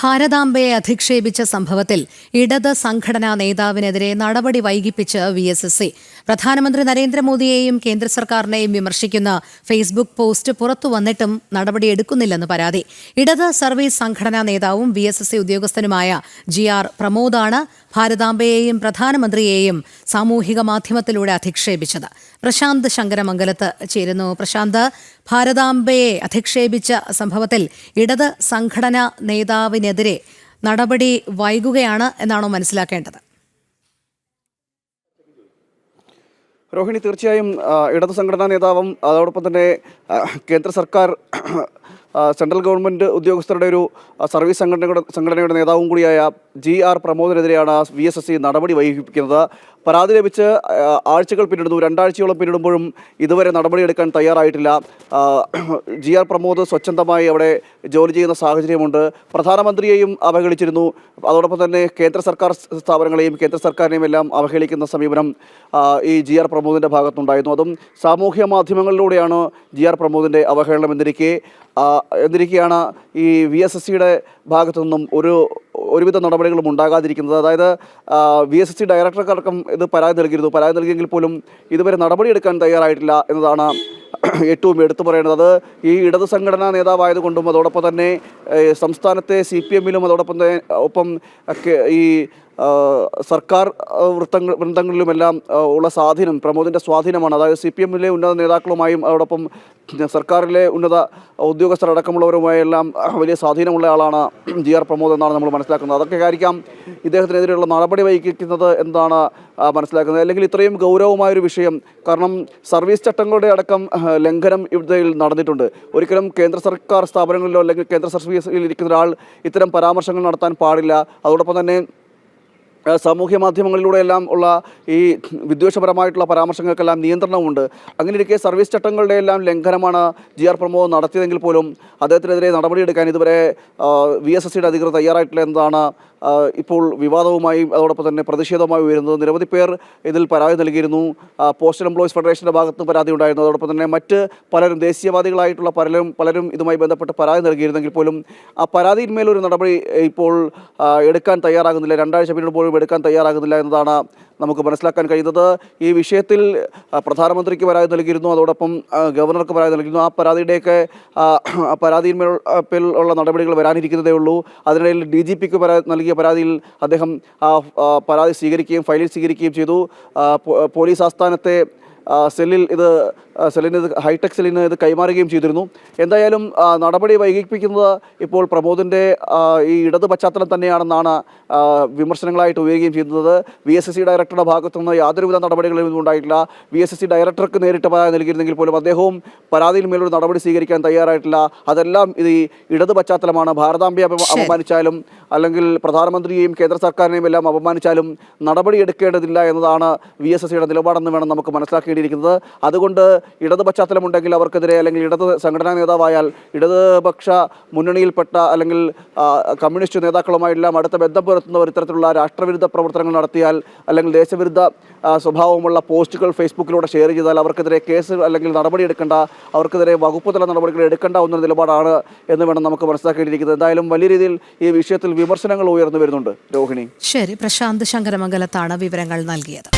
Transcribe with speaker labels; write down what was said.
Speaker 1: ഭാരതാംബയെ അധിക്ഷേപിച്ച സംഭവത്തിൽ ഇടത് സംഘടനാ നേതാവിനെതിരെ നടപടി വൈകിപ്പിച്ച് വി എസ് എസ് സി. പ്രധാനമന്ത്രി നരേന്ദ്രമോദിയെയും കേന്ദ്ര സർക്കാരിനെയും വിമർശിക്കുന്ന ഫേസ്ബുക്ക് പോസ്റ്റ് പുറത്തുവന്നിട്ടും നടപടിയെടുക്കുന്നില്ലെന്ന് പരാതി. ഇടത് സർവീസ് സംഘടനാ നേതാവും വി എസ് എസ് സി ഉദ്യോഗസ്ഥനുമായ ജി ആർ പ്രമോദാണ് ഭാരതാംബയെയും പ്രധാനമന്ത്രിയെയും സാമൂഹിക മാധ്യമത്തിലൂടെ അധിക്ഷേപിച്ചത്. പ്രശാന്ത് ശങ്കരമംഗലത്ത് ചേരുന്നു. പ്രശാന്ത് ഭാരതാംബയെ അധിക്ഷേപിച്ച സംഭവത്തിൽ ഇടത് സംഘടനാ നേതാവിനെതിരെ നടപടി വൈകുകയാണ് എന്നാണോ മനസ്സിലാക്കേണ്ടത്.
Speaker 2: രോഹിണി തീർച്ചയായും ഇടതു സംഘടനാ നേതാവും അതോടൊപ്പം തന്നെ കേന്ദ്ര സർക്കാർ സെൻട്രൽ ഗവൺമെന്റ് ഉദ്യോഗസ്ഥരുടെ ഒരു സർവീസ് സംഘടനയുടെ സംഘടനയുടെ നേതാവും കൂടിയായ ജി ആർ പ്രമോദിനെതിരെയാണ് വി എസ് എസ് സി നടപടി വൈകിപ്പിക്കുന്നത്. പരാതി ലഭിച്ച് ആഴ്ചകൾ പിന്നിടുന്നു. രണ്ടാഴ്ചയോളം പിന്നിടുമ്പോഴും ഇതുവരെ നടപടിയെടുക്കാൻ തയ്യാറായിട്ടില്ല. ജി ആർ പ്രമോദ് സ്വച്ഛന്തമായി അവിടെ ജോലി ചെയ്യുന്ന സാഹചര്യമുണ്ട്. പ്രധാനമന്ത്രിയെയും അവഹേളിച്ചിരുന്നു. അതോടൊപ്പം തന്നെ കേന്ദ്ര സർക്കാർ സ്ഥാപനങ്ങളെയും കേന്ദ്ര സർക്കാരിനെയും എല്ലാം അവഹേളിക്കുന്ന സമീപനം ഈ ജി ആർ പ്രമോദിന്റെ ഭാഗത്തുണ്ടായിരുന്നു. അതും സാമൂഹ്യ മാധ്യമങ്ങളിലൂടെയാണ് ജി ആർ പ്രമോദിന്റെ അവഹേളനം എന്നിരിക്കെ. ആ, എന്നിരിക്കെയാണ് ഈ വി എസ് എസ് സിയുടെ ഭാഗത്തു നിന്നും ഒരു ഒരുവിധ നടപടികളും ഉണ്ടാകാതിരിക്കുന്നത്. അതായത് വി എസ് എസ് സി ഡയറക്ടർക്കടക്കം ഇത് പരാതി നൽകിയിരുന്നു. പരാതി നൽകിയെങ്കിൽ പോലും ഇതുവരെ നടപടിയെടുക്കാൻ തയ്യാറായിട്ടില്ല എന്നതാണ് ഏറ്റവും എടുത്തു പറയേണ്ടത്. അത് ഈ ഇടതു സംഘടനാ നേതാവായതുകൊണ്ടും അതോടൊപ്പം തന്നെ സംസ്ഥാനത്തെ സി പി എമ്മിലും അതോടൊപ്പം തന്നെ ഒപ്പം ഈ സർക്കാർ വൃത്തങ്ങൾ വൃന്ദങ്ങളിലുമെല്ലാം ഉള്ള സ്വാധീനം പ്രമോദിന്റെ സ്വാധീനമാണ്. അതായത് സി പി എമ്മിലെ ഉന്നത നേതാക്കളുമായും അതോടൊപ്പം സർക്കാരിലെ ഉന്നത ഉദ്യോഗസ്ഥരടക്കമുള്ളവരുമായെല്ലാം അടക്കമുള്ളവരുമായെല്ലാം വലിയ സ്വാധീനമുള്ള ആളാണ് ജി ആർ പ്രമോദ് എന്നാണ് നമ്മൾ മനസ്സിലാക്കുന്നത്. അതൊക്കെ ആയിരിക്കാം ഇദ്ദേഹത്തിനെതിരെയുള്ള നടപടി വഹിക്കുന്നത് എന്താണ് മനസ്സിലാക്കുന്നത്? അല്ലെങ്കിൽ ഇത്രയും ഗൗരവമായൊരു വിഷയം കാരണം സർവീസ് ചട്ടങ്ങളുടെ അടക്കം ലംഘനം ഇവിടെയിൽ നടന്നിട്ടുണ്ട്. ഒരിക്കലും കേന്ദ്ര സർക്കാർ സ്ഥാപനങ്ങളിലോ അല്ലെങ്കിൽ കേന്ദ്ര സർവീസിൽ ഇരിക്കുന്ന ഒരാൾ ഇത്തരം പരാമർശങ്ങൾ നടത്താൻ പാടില്ല. അതോടൊപ്പം തന്നെ സാമൂഹ്യ മാധ്യമങ്ങളിലൂടെയെല്ലാം ഉള്ള ഈ വിദ്വേഷപരമായിട്ടുള്ള പരാമർശങ്ങൾക്കെല്ലാം നിയന്ത്രണമുണ്ട് അങ്ങനെ ഇരിക്കെ സർവീസ് ചട്ടങ്ങളുടെ എല്ലാം ലംഘനമാണ് ജി ആർ പ്രമോദ് നടത്തിയതെങ്കിൽ പോലും അദ്ദേഹത്തിനെതിരെ നടപടിയെടുക്കാൻ ഇതുവരെ വി എസ് എസ് സിയുടെ അധികൃതർ തയ്യാറായിട്ടില്ല എന്നതാണ് ഇപ്പോൾ വിവാദവുമായി അതോടൊപ്പം തന്നെ പ്രതിഷേധവുമായി ഉയരുന്നത്. നിരവധി പേർ ഇതിൽ പരാതി നൽകിയിരുന്നു. പോസ്റ്റൽ എംപ്ലോയീസ് ഫെഡറേഷന്റെ ഭാഗത്തുനിന്ന് പരാതി ഉണ്ടായിരുന്നു. അതോടൊപ്പം തന്നെ മറ്റ് പലരും ദേശീയവാദികളായിട്ടുള്ള പലരും പലരും ഇതുമായി ബന്ധപ്പെട്ട് പരാതി നൽകിയിരുന്നെങ്കിൽ പോലും ആ പരാതിയിന്മേലൊരു നടപടി ഇപ്പോൾ എടുക്കാൻ തയ്യാറാകുന്നില്ല. രണ്ടാഴ്ച പിന്നീട് പോലും എടുക്കാൻ തയ്യാറാകുന്നില്ല എന്നതാണ് നമുക്ക് മനസ്സിലാക്കാൻ കഴിയുന്നത്. ഈ വിഷയത്തിൽ പ്രധാനമന്ത്രിക്ക് പരാതി നൽകിയിരുന്നു. അതോടൊപ്പം ഗവർണർക്ക് പരാതി നൽകിയിരുന്നു. ആ പരാതിയുടെയൊക്കെ പരാതിയിന്മേൽ ഉള്ള നടപടികൾ വരാനിരിക്കുന്നതേ ഉള്ളൂ. അതിനിടയിൽ ഡി ജി പിക്ക് പരാതി നൽകിയ പരാതിയിൽ അദ്ദേഹം പരാതി സ്വീകരിക്കുകയും ഫയലിൽ സ്വീകരിക്കുകയും ചെയ്തു. പോലീസ് ആസ്ഥാനത്തെ സെല്ലിൽ ഇത് സെല്ലിന് ഇത് ഹൈടെക് സെല്ലിന് ഇത് കൈമാറുകയും ചെയ്തിരുന്നു. എന്തായാലും നടപടി വൈകിപ്പിക്കുന്നത് ഇപ്പോൾ പ്രമോദിന്റെ ഈ ഇടത് പശ്ചാത്തലം തന്നെയാണെന്നാണ് വിമർശനങ്ങളായിട്ട് ഉയരുകയും ചെയ്യുന്നത്. വി എസ് എസ് സി ഡയറക്ടറുടെ ഭാഗത്തുനിന്ന് യാതൊരുവിധ നടപടികളും ഇതൊന്നും ഉണ്ടായിട്ടില്ല. വി എസ് എസ് സി ഡയറക്ടർക്ക് നേരിട്ട് പരാതി നൽകിയിരുന്നെങ്കിൽ പോലും അദ്ദേഹവും പരാതിയിൽ മേലൊരു നടപടി സ്വീകരിക്കാൻ തയ്യാറായിട്ടില്ല. അതെല്ലാം ഇത് ഈ ഇടത് പശ്ചാത്തലമാണ്. ഭാരതാംബയെ അപമാനിച്ചാലും അല്ലെങ്കിൽ പ്രധാനമന്ത്രിയെയും കേന്ദ്ര സർക്കാരിനെയും എല്ലാം അപമാനിച്ചാലും നടപടി എടുക്കേണ്ടതില്ല എന്നതാണ് വി എസ് എസ് സിയുടെ നിലപാടെന്ന് വേണം നമുക്ക് മനസ്സിലാക്കേണ്ടിയിരിക്കുന്നത് അതുകൊണ്ട് ഇടത് പശ്ചാത്തലമുണ്ടെങ്കിൽ അവർക്കെതിരെ അല്ലെങ്കിൽ ഇടത് സംഘടനാ നേതാവായാൽ ഇടതുപക്ഷ മുന്നണിയിൽപ്പെട്ട അല്ലെങ്കിൽ കമ്മ്യൂണിസ്റ്റ് നേതാക്കളുമായെല്ലാം അടുത്ത ബന്ധം പുലർത്തുന്നവർ ഇത്തരത്തിലുള്ള രാഷ്ട്രവിരുദ്ധ പ്രവർത്തനങ്ങൾ നടത്തിയാൽ അല്ലെങ്കിൽ ദേശവിരുദ്ധ സ്വഭാവമുള്ള പോസ്റ്റുകൾ ഫേസ്ബുക്കിലൂടെ ഷെയർ ചെയ്താൽ അവർക്കെതിരെ കേസ് അല്ലെങ്കിൽ നടപടി എടുക്കേണ്ട അവർക്കെതിരെ വകുപ്പ് തല നടപടികൾ എടുക്കേണ്ട എന്നൊരു നിലപാടാണ് എന്ന് വേണം നമുക്ക് മനസ്സിലാക്കേണ്ടിയിരിക്കുന്നത്. എന്തായാലും വലിയ രീതിയിൽ ഈ വിഷയത്തിൽ വിമർശനങ്ങൾ ഉയർന്നു വരുന്നുണ്ട്. രോഹിണി.
Speaker 1: ശരി പ്രശാന്ത് ശങ്കരമംഗലത്താണ് വിവരങ്ങൾ നൽകിയത്.